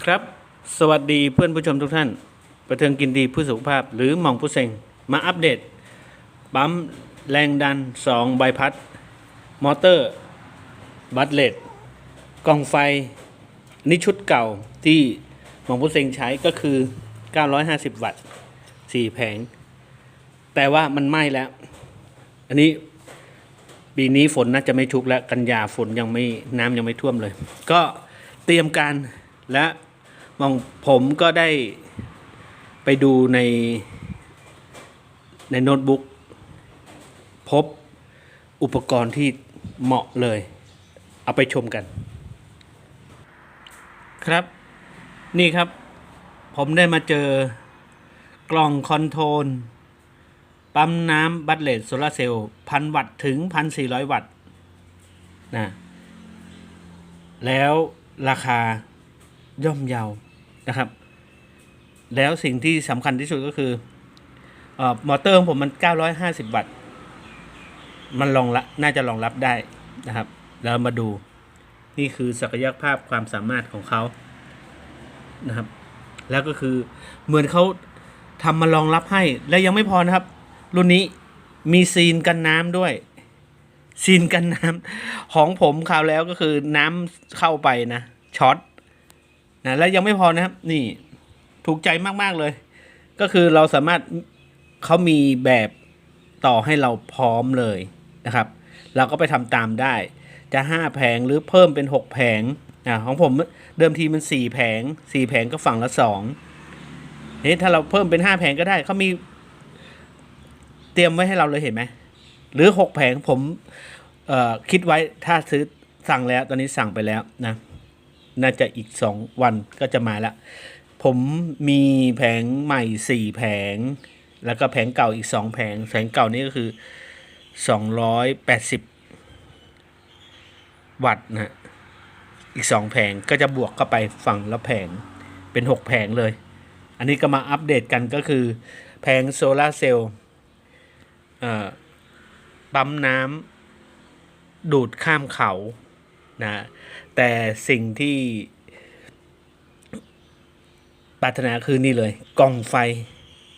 ครับ สวัสดีเพื่อนผู้ชมทุกท่าน ประเทิงกินดีผู้สุขภาพ หรือหมองผู้เซ็งมาอัปเดตปั๊มแรงดัน 2 ใบพัด มอเตอร์ บัตเลตกล่องไฟ นี่ชุดเก่าที่หมองผู้เซ็งใช้ก็คือ 950 วัตต์ 4 แผง แต่ว่ามันไหม้แล้ว อันนี้ปีนี้ฝนน่าจะไม่ชุกแล้ว กันยาฝนยังไม่น้ำยังไม่ท่วมเลย ก็เตรียมการ และมองผมก็ได้ไปดูในในโน้ตบุ๊กพบอุปกรณ์ที่เหมาะเลย เอาไปชมกัน ครับนี่ครับ ผมได้มาเจอกล่องคอนโทรลปั๊มน้ำบัตเลตโซลาเซลล์พันวัตต์ถึงพันสี่ร้อยวัตต์นะแล้วราคา ย่อมเยาวนะครับ แล้วสิ่งที่สำคัญที่สุดก็คือเออมอเตอร์ของผมมัน 950 วัตต์ มันรองรับน่าจะรองรับได้นะครับ แล้วมาดูนี่คือศักยภาพความสามารถของเขานะครับ แล้วก็คือเหมือนเขาทำมารองรับให้ และยังไม่พอนะครับ รุ่นนี้มีซีนกันน้ำด้วยซีนกันน้ำของผมคราวแล้วก็คือน้ำเข้าไปนะช็อต นะแล้วยังไม่พอนะครับ นี่ถูกใจมากๆเลย ก็คือเราสามารถเขามีแบบต่อให้เราพร้อมเลยนะครับ เราก็ไปทำตามได้ จะห้าแผงหรือเพิ่มเป็นหกแผงอ่าของผมเดิมทีมันสี่แผงสี่แผงก็ฝั่งละสองนี่ถ้าเราเพิ่มเป็นห้าแผงก็ได้เขามี เตรียมไว้ให้เราเลยเห็นไหมหรือหกแผงผมคิดไว้ถ้าซื้อสั่งแล้วตอนนี้สั่งไปแล้วนะ น่าจะอีกสองวันก็จะมาแล้วผมมีแผงใหม่สี่แผง แล้วก็แผงเก่าอีกสองแผง แผงเก่านี่ก็คือสองร้อยแปดสิบวัตต์นะฮะอีกสองแผงก็จะบวกเข้าไปฝั่งละแผงเป็นหกแผงเลย อันนี้ก็มาอัปเดตกันก็คือ แผงโซลาร์เซลล์ปั๊มน้ำดูดข้ามเขา นะแต่สิ่งที่ปรารถนาคือนี่เลยกล่องไฟ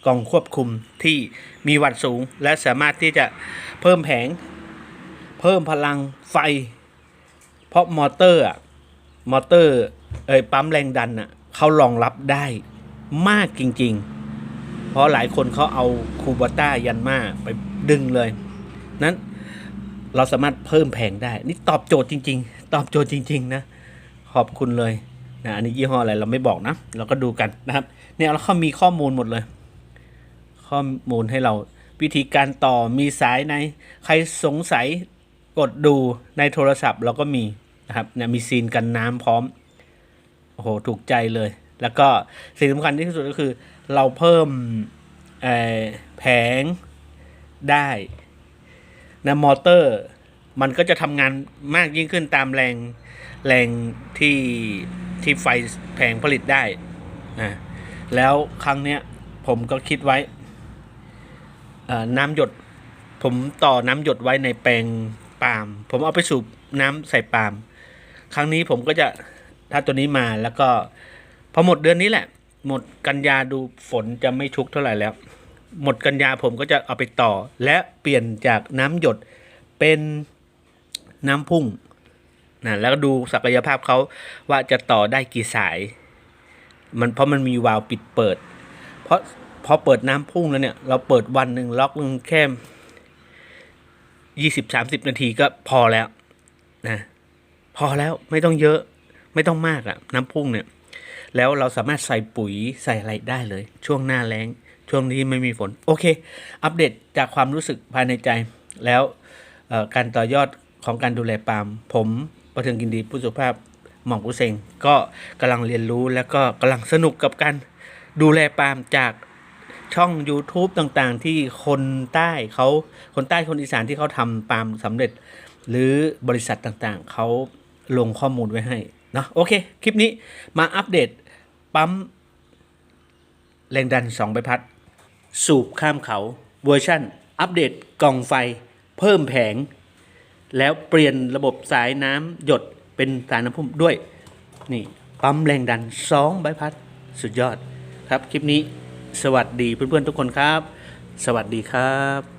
กล่องควบคุมที่มีวัตต์สูง และสามารถที่จะเพิ่มแผง เพิ่มพลังไฟ เพราะมอเตอร์อะมอเตอร์เอ้ยปั๊มแรงดันอะเขารองรับได้มากจริง ๆ เพราะหลายคนเขาเอาคูบาต้ายันมาไปดึงเลย นั้นเราสามารถเพิ่มแผงได้ นี่ตอบโจทย์จริง ๆ ตอบโจทย์จริง ๆ นะ ขอบคุณเลยนะอันนี้ยี่ห้ออะไรเราไม่บอกนะ เราก็ดูกันนะครับเนี่ยเราเขามีข้อมูลหมดเลย ข้อมูลให้เราวิธีการต่อมีสายในใครสงสัยกดดูในโทรศัพท์เราก็มีนะครับเนี่ยมีซีนกันน้ำพร้อมโอ้โหถูกใจเลย แล้วก็สิ่งสำคัญที่สุดก็คือ เราเพิ่มแผงได้นะมอเตอร์ มันก็จะทำงานมากยิ่งขึ้นตามแรงแรงที่ที่ไฟแผงผลิตได้นะแล้วครั้งเนี้ยผมก็คิดไว้น้ำหยด ผมต่อน้ำหยดไว้ในแปลงปาล์มผมเอาไปสูบน้ำใส่ปาล์มครั้งนี้ผมก็จะถ้าตัวนี้มาแล้วก็พอหมดเดือนนี้แหละ หมดกันยาดูฝนจะไม่ชุกเท่าไหร่แล้ว หมดกันยาผมก็จะเอาไปต่อ และเปลี่ยนจากน้ำหยดเป็น น้ำพุ่งนะแล้วก็ดูศักยภาพเขาว่าจะต่อได้กี่สาย มันเพราะมันมีวาล์วปิดเปิด เพราะพอเปิดน้ำพุ่งแล้วเนี่ยเราเปิดวันหนึ่งล็อกหนึ่งแค่ยี่สิบสามสิบนาทีก็พอแล้วนะพอแล้วไม่ต้องเยอะไม่ต้องมากอะน้ำพุ่งเนี่ยแล้วเราสามารถใส่ปุ๋ยใส่อะไรได้เลย ช่วงหน้าแล้ง ช่วงที่ไม่มีฝน โอเค อัปเดตจากความรู้สึกภายในใจ แล้วการต่อยอด ของการดูแลปาล์มผมประเทืองกินดีผู้สุภาพหม่องผู้เซงก็กำลังเรียนรู้แล้วก็กำลังสนุกกับการดูแลปาล์มจากช่อง YouTube ต่างๆ ที่คนใต้เขาคนใต้คนอีสานที่เขาทำปาล์มสำเร็จ หรือบริษัทต่างๆ เขาลงข้อมูลไว้ให้เนาะโอเค คลิปนี้มาอัปเดตปั๊มแรงดัน 2 ใบพัด สูบข้ามเขาเวอร์ชั่น อัปเดตกล่องไฟ เพิ่มแผง แล้วเปลี่ยนระบบสายน้ำหยดเป็นสายน้ำพุ่มด้วยนี่ปั๊มแรงดัน2ใบพัดสุดยอดครับคลิปนี้สวัสดีเพื่อนๆทุกคนครับ สวัสดีครับ